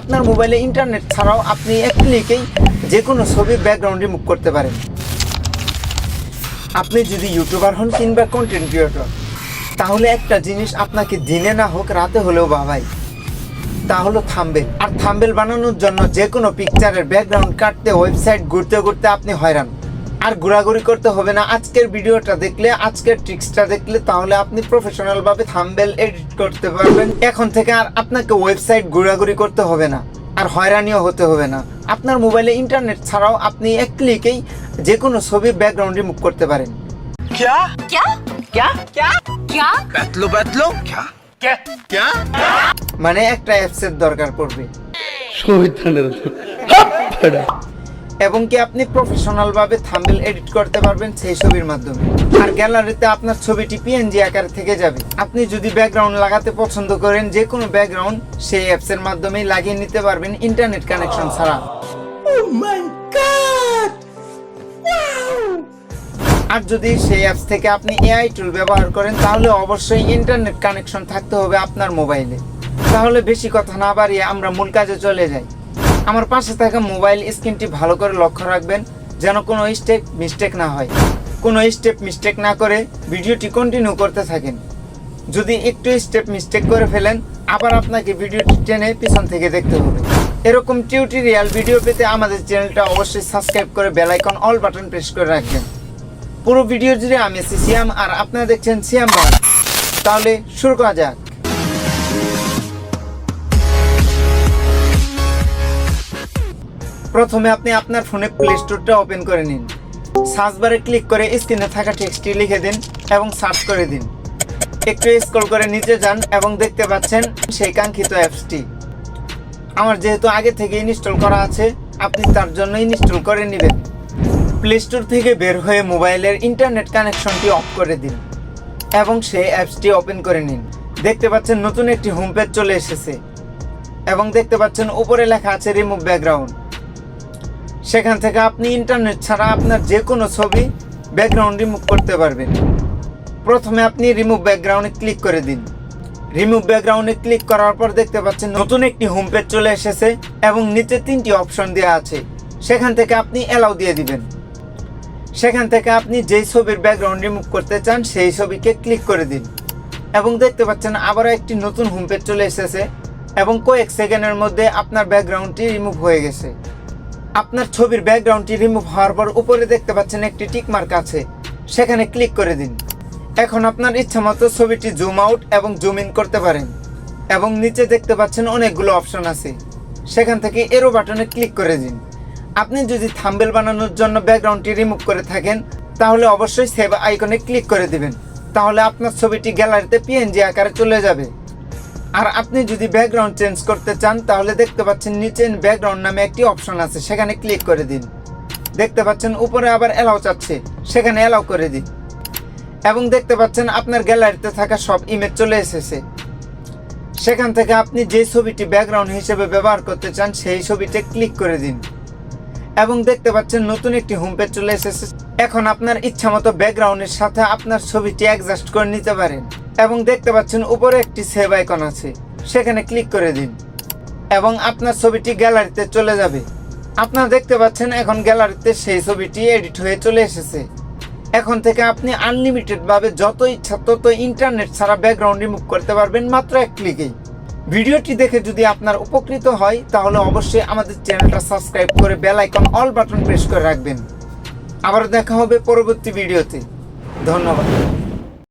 আপনার মোবাইলে ইন্টারনেট ছাড়াও আপনি এক ক্লিকেই যে কোনো ছবি ব্যাকগ্রাউন্ডে মুখ করতে পারেন। আপনি যদি ইউটিউবার হন কিংবা কন্টেন্ট ক্রিয়েটর তাহলে একটা জিনিস আপনাকে দিনে না হোক রাতে হলেও বাবাই, তা হলো থাম্বেল আর থাম্বেল বানানোর জন্য যে কোনো পিকচারের ব্যাকগ্রাউন্ড কাটতে ওয়েবসাইট ঘুরতে ঘুরতে আপনি হয়রান। আর ঘোরাঘুরি করতে হবে না। আজকের ভিডিওটা দেখলে আজকের ট্রিক্সটা দেখলে তাহলে আপনি প্রফেশনালভাবে থাম্বেল এডিট করতে পারবেন। এখন থেকে আর আপনাকে ওয়েবসাইট ঘোরাঘুরি করতে হবে না আর হয়রানিও হতে হবে না। আপনার মোবাইলে ইন্টারনেট ছাড়াও আপনি এক ক্লিকেই যে কোনো ছবি ব্যাকগ্রাউন্ড রিমুভ করতে পারেন। মানে একটা অ্যাপসের দরকার পড়বে। এবং কি আপনি প্রফেশনাল ভাবে থাম্বনেল এডিট করতে পারবেন সেই ছবির মাধ্যমে। আর গ্যালারিতে আপনার ছবিটি পিএনজি আকারে থেকে যাবে। আপনি যদি ব্যাকগ্রাউন্ড লাগাতে পছন্দ করেন যে কোনো ব্যাকগ্রাউন্ড সেই অ্যাপসের মাধ্যমেই লাগিয়ে নিতে পারবেন ইন্টারনেট কানেকশন ছাড়া। আর যদি সেই অ্যাপস থেকে আপনি এআই টুল ব্যবহার করেন তাহলে অবশ্যই ইন্টারনেট কানেকশন থাকতে হবে আপনার মোবাইলে তাহলে বেশি কথা না বাড়িয়ে আমরা মূল কাজে চলে যাই। আমার পাশে থাকা মোবাইল স্ক্রিনটি ভালো করে লক্ষ্য রাখবেন, যেন কোনো স্টেপ মিস্টেক না হয়। কোনো স্টেপ মিস্টেক না করে ভিডিওটি কন্টিনিউ করতে থাকেন। যদি একটু স্টেপ মিস্টেক করে ফেলেন, আবার আপনাকে ভিডিওটি টেনে পিছন থেকে দেখতে হবে। এরকম টিউটোরিয়াল ভিডিও পেতে আমাদের চ্যানেলটা অবশ্যই সাবস্ক্রাইব করে bell icon all button press করে রাখবেন। পুরো ভিডিও জুড়ে আমি আছি সিয়াম, আর আপনারা দেখছেন সিয়াম ভাই তাহলে শুরু করা যাক। প্রথমে আপনি আপনার ফোনে প্লে স্টোরটা ওপেন করে নিন। সার্চ বারে ক্লিক করে স্ক্রিনে থাকা টেক্সটটি লিখে দিন এবং সার্চ করে দিন। একটু স্ক্রল করে নিচে যান এবং দেখতে পাচ্ছেন সেই কাঙ্ক্ষিত অ্যাপসটি আমার যেহেতু আগে থেকে ইনস্টল করা আছে, আপনি তার জন্য ইনস্টল করে নেবেন। প্লে স্টোর থেকে বের হয়ে মোবাইলের ইন্টারনেট কানেকশনটি অফ করে দিন এবং সেই অ্যাপসটি ওপেন করে নিন। দেখতে পাচ্ছেন নতুন একটি হোম পেজ চলে এসেছে এবং দেখতে পাচ্ছেন উপরে লেখা আছে রিমুভ ব্যাকগ্রাউন্ড সেখান থেকে আপনি ইন্টারনেট ছাড়া আপনার যে কোনো ছবি ব্যাকগ্রাউন্ড রিমুভ করতে পারবেন। প্রথমে আপনি রিমুভ ব্যাকগ্রাউন্ডে ক্লিক করে দিন। রিমুভ ব্যাকগ্রাউন্ডে ক্লিক করার পর দেখতে পাচ্ছেন নতুন একটি হোম পেজ চলে এসেছে এবং নিচে তিনটি অপশন দেওয়া আছে। সেখান থেকে আপনি অ্যালাউ দিয়ে দিবেন। সেখান থেকে আপনি যেই ছবির ব্যাকগ্রাউন্ড রিমুভ করতে চান সেই ছবিকে ক্লিক করে দিন। এবং দেখতে পাচ্ছেন আবারও একটি নতুন হোম পেজ চলে এসেছে এবং কয়েক সেকেন্ডের মধ্যে আপনার ব্যাকগ্রাউন্ডটি রিমুভ হয়ে গেছে। আপনার ছবির ব্যাকগ্রাউন্ডটি রিমুভ হওয়ার পর উপরে দেখতে পাচ্ছেন একটি টিক মার্ক আছে। সেখানে ক্লিক করে দিন। এখন আপনার ইচ্ছা মতো ছবিটি জুম আউট এবং জুম ইন করতে পারেন। এবং নিচে দেখতে পাচ্ছেন অনেকগুলো অপশন আছে। সেখান থেকে এরো বাটনে ক্লিক করে দিন। আপনি যদি থাম্বেল বানানোর জন্য ব্যাকগ্রাউন্ডটি রিমুভ করে থাকেন, তাহলে অবশ্যই সেভ আইকনে ক্লিক করে দিবেন। তাহলে আপনার ছবিটি গ্যালারিতে পিএনজি আকারে চলে যাবে। আর আপনি যদি ব্যাকগ্রাউন্ড চেঞ্জ করতে চান, তাহলে দেখতে পাচ্ছেন নিচে ব্যাকগ্রাউন্ড নামে একটি অপশন আছে, সেখানে ক্লিক করে দিন। দেখতে পাচ্ছেন উপরে আবার অ্যালাউ চাচ্ছে, সেখানে অ্যালাউ করে দিন। এবং দেখতে পাচ্ছেন আপনার গ্যালারিতে থাকা সব ইমেজ চলে এসেছে। সেখান থেকে আপনি যে ছবিটি ব্যাকগ্রাউন্ড হিসেবে ব্যবহার করতে চান, সেই ছবিতে ক্লিক করে দিন। এবং দেখতে পাচ্ছেন নতুন একটি হোম পেজ চলে এসেছে। এখন আপনার ইচ্ছা মতো ব্যাকগ্রাউন্ডের সাথে আপনার ছবিটি অ্যাডজাস্ট করে নিতে পারেন। এবং দেখতে পাচ্ছেন উপরে একটি সেভ আইকন আছে। সেখানে ক্লিক করে দিন। এবং আপনার ছবিটি গ্যালারিতে চলে যাবে। আপনারা দেখতে পাচ্ছেন এখন গ্যালারিতে সেই ছবিটি এডিট হয়ে চলে এসেছে। এখন থেকে আপনি আনলিমিটেড ভাবে যত ইচ্ছা তত ইন্টারনেট ছাড়া ব্যাকগ্রাউন্ড রিমুভ করতে পারবেন মাত্র এক ক্লিকেই ভিডিওটি দেখে যদি আপনার উপকৃত হয়, তাহলে অবশ্যই আমাদের চ্যানেলটা সাবস্ক্রাইব করে bell icon all button press করে রাখবেন। আবার দেখা হবে পরবর্তী ভিডিওতে। ধন্যবাদ।